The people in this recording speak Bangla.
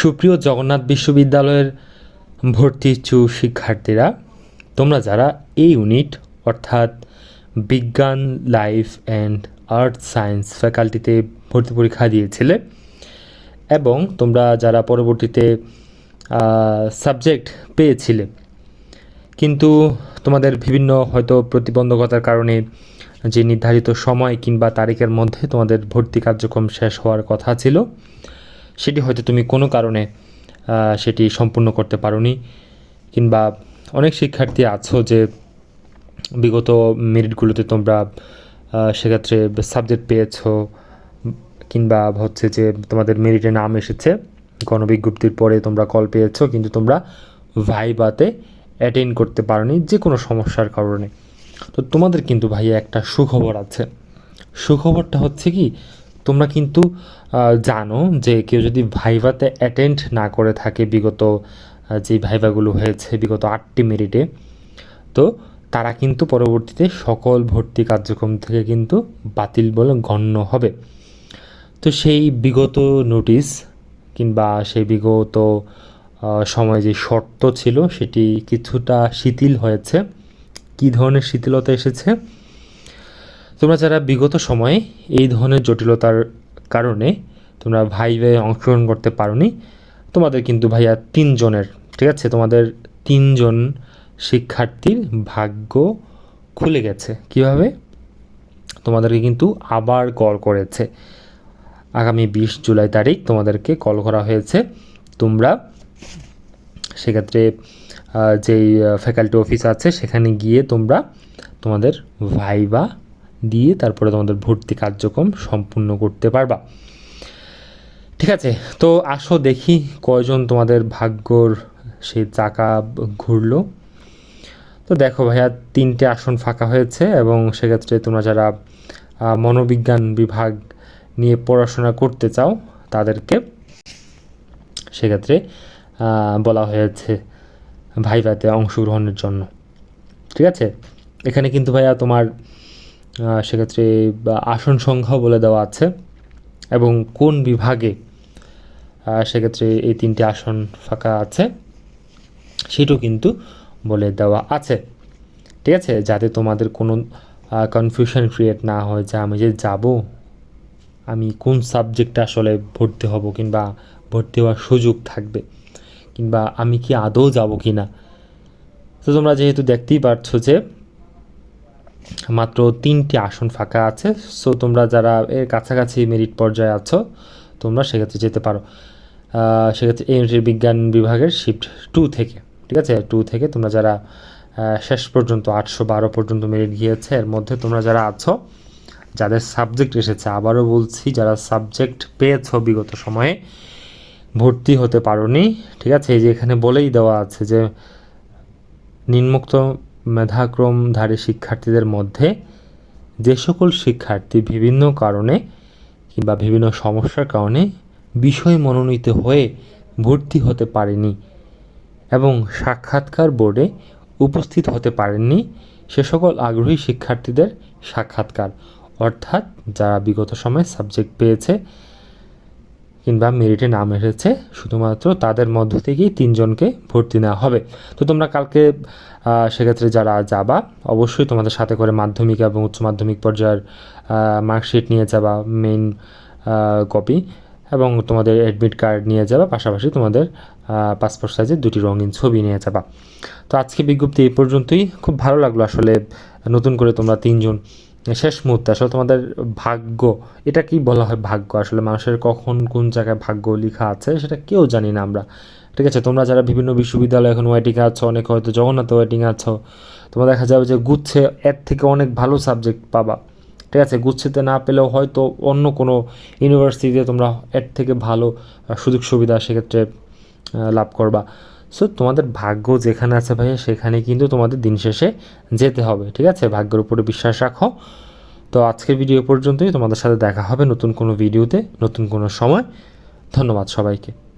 সুপ্রিয় জগন্নাথ বিশ্ববিদ্যালয়ের ভর্তি ইচ্ছুক শিক্ষার্থীরা, তোমরা যারা এই ইউনিট অর্থাৎ বিজ্ঞান লাইফ অ্যান্ড আর্থ সায়েন্স ফ্যাকাল্টিতে ভর্তি পরীক্ষা দিয়েছিলে এবং তোমরা যারা পরবর্তীতে সাবজেক্ট পেয়েছিলে। কিন্তু তোমাদের বিভিন্ন হয়তো প্রতিবন্ধকতার কারণে যে নির্ধারিত সময় কিংবা তারিখের মধ্যে তোমাদের ভর্তি কার্যক্রম শেষ হওয়ার কথা ছিল সেটি হয়তো তুমি কোনো কারণে সেটি সম্পূর্ণ করতে পারোনি। কিংবা অনেক শিক্ষার্থী আছো যে বিগত মেরিটগুলোতে তোমরা সেক্ষেত্রে সাবজেক্ট পেয়েছ, কিংবা হচ্ছে যে তোমাদের মেরিটে নাম এসেছে, গণবিজ্ঞপ্তির পরে তোমরা কল পেয়েছ, কিন্তু তোমরা ভাইবাতে অ্যাটেন্ড করতে পারোনি যে কোনো সমস্যার কারণে। তো তোমাদের কিন্তু ভাইয়া একটা সুখবর আছে। সুখবরটা হচ্ছে কি? তোমরা কিন্তু জানো যে কেউ যদি ভাইভাতে অ্যাটেন্ড না করে থাকে বিগত যে ভাইভাগুলো হয়েছে বিগত আটটি মেরিটে তো তারা কিন্তু পরবর্তীতে সকল ভর্তি কার্যক্রম থেকে কিন্তু বাতিল বলে গণ্য হবে। তো সেই বিগত নোটিশ কিংবা সেই বিগত সময় যে শর্ত ছিল সেটি কিছুটা শিথিল হয়েছে। কী ধরনের শিথিলতা এসেছে? তোমরা যারা বিগত সময়ে এই ধরনের জটিলতার কারণে তোমরা ভাইভে অংশগ্রহণ করতে পারোনি, তোমাদের কিন্তু ভাইয়া তিনজনের, ঠিক আছে? তোমাদের তিনজন শিক্ষার্থীর ভাগ্য খুলে গেছে। কীভাবে? তোমাদেরকে কিন্তু আবার কল করেছে। আগামী বিশ জুলাই তারিখ তোমাদেরকে কল করা হয়েছে। তোমরা সেক্ষেত্রে যেই ফ্যাকাল্টি অফিস আছে, সেখানে গিয়ে তোমরা তোমাদের ভাইবা দিয়ে তারপরে তোমাদের ভর্তি কার্যক্রম সম্পূর্ণ করতে পারবা। ঠিক আছে, তো আসো দেখি কয়জন তোমাদের ভাগ্যর সেই চাকা ঘুরলো। তো দেখো ভাইয়া, তিনটে আসন ফাঁকা হয়েছে এবং সেক্ষেত্রে তোমরা যারা মনোবিজ্ঞান বিভাগ নিয়ে পড়াশোনা করতে চাও তাদেরকে সেক্ষেত্রে বলা হয়েছে ভাইভাতে অংশগ্রহণের জন্য। ঠিক আছে? এখানে কিন্তু ভাইয়া তোমার সেক্ষেত্রে আসন সংখ্যাও বলে দেওয়া আছে। এবং কোন বিভাগে সেক্ষেত্রে এই তিনটে আসন ফাঁকা আছে, সেটাও কিন্তু বলে দেওয়া আছে। ঠিক আছে? যাতে তোমাদের কোনো কনফিউশন ক্রিয়েট না হয় যে আমি যে যাব, আমি কোন সাবজেক্টে আসলে ভর্তি হব কিংবা ভর্তি হওয়ার সুযোগ থাকবে, কিংবা আমি কি আদৌ যাব কি না তো তোমরা যেহেতু দেখতেই পারছ যে মাত্র তিনটি আসন ফাঁকা আছে। সো তোমরা যারা এর কাছাকাছি মেরিট পর্যায়ে আছো, তোমরা সেক্ষেত্রে যেতে পারো। সেক্ষেত্রে ইউনিটের বিজ্ঞান বিভাগের শিফট টু থেকে, ঠিক আছে? টু থেকে তোমরা যারা শেষ পর্যন্ত আটশো বারো পর্যন্ত মেরিট গিয়েছে, এর মধ্যে তোমরা যারা আছো, যাদের সাবজেক্ট এসেছে, আবারও বলছি, যারা সাবজেক্ট পেয়েছ বিগত সময়ে, ভর্তি হতে পারোনি, ঠিক আছে? এই যে এখানে বলেই দেওয়া আছে যে, নিম্নোক্ত মেধাক্রমধারী শিক্ষার্থীদের মধ্যে যে সকল শিক্ষার্থী বিভিন্ন কারণে কিংবা বিভিন্ন সমস্যার কারণে বিষয় মনোনীত হয়ে ভর্তি হতে পারেনি এবং সাক্ষাৎকার বোর্ডে উপস্থিত হতে পারেননি, সে সকল আগ্রহী শিক্ষার্থীদের সাক্ষাৎকার। অর্থাৎ যারা বিগত সময়ে সাবজেক্ট পেয়েছে কিংবা মেরিটে নাম এসেছে, শুধুমাত্র তাদের মধ্য থেকেই তিনজনকে ভর্তি নেওয়া হবে। তো তোমরা কালকে সেক্ষেত্রে যারা যাবা, অবশ্যই তোমাদের সাথে করে মাধ্যমিক এবং উচ্চ মাধ্যমিক পর্যায়ের মার্কশিট নিয়ে যাবা মেইন কপি এবং তোমাদের অ্যাডমিট কার্ড নিয়ে যাবা, পাশাপাশি তোমাদের পাসপোর্ট সাইজের দুটি রঙিন ছবি নিয়ে যাবা। তো আজকে বিজ্ঞপ্তি এই পর্যন্তই। খুব ভালো লাগল আসলে নতুন করে তোমরা তিনজন শেষ মুহূর্তে আসলে তোমাদের ভাগ্য, এটা কি বলা হয় ভাগ্য? আসলে মানুষের কখন কোন জায়গায় ভাগ্য লেখা আছে সেটা কেউ জানি না আমরা। ঠিক আছে, তোমরা যারা বিভিন্ন বিশ্ববিদ্যালয়ে এখন ওয়েটিংয়ে আছো, অনেকে হয়তো জগন্নাথ ওয়েটিংয়ে আছো, তোমরা দেখা যাবে যে গুচ্ছে এর থেকে অনেক ভালো সাবজেক্ট পাবা। ঠিক আছে, গুচ্ছেতে না পেলেও হয়তো অন্য কোনো ইউনিভার্সিটিতে তোমরা এর থেকে ভালো সুযোগ সুবিধা সেক্ষেত্রে লাভ করবা। সো তোমাদের ভাগ্য যেখানে আছে ভাইয়া, সেখানে কিন্তু তোমাদের দিন শেষে যেতে হবে, ঠিক আছে? ভাগ্যের উপরে বিশ্বাস রাখো। তো আজকের ভিডিও পর্যন্তই। তোমাদের সাথে দেখা হবে নতুন কোনো ভিডিওতে নতুন কোনো সময়। ধন্যবাদ সবাইকে।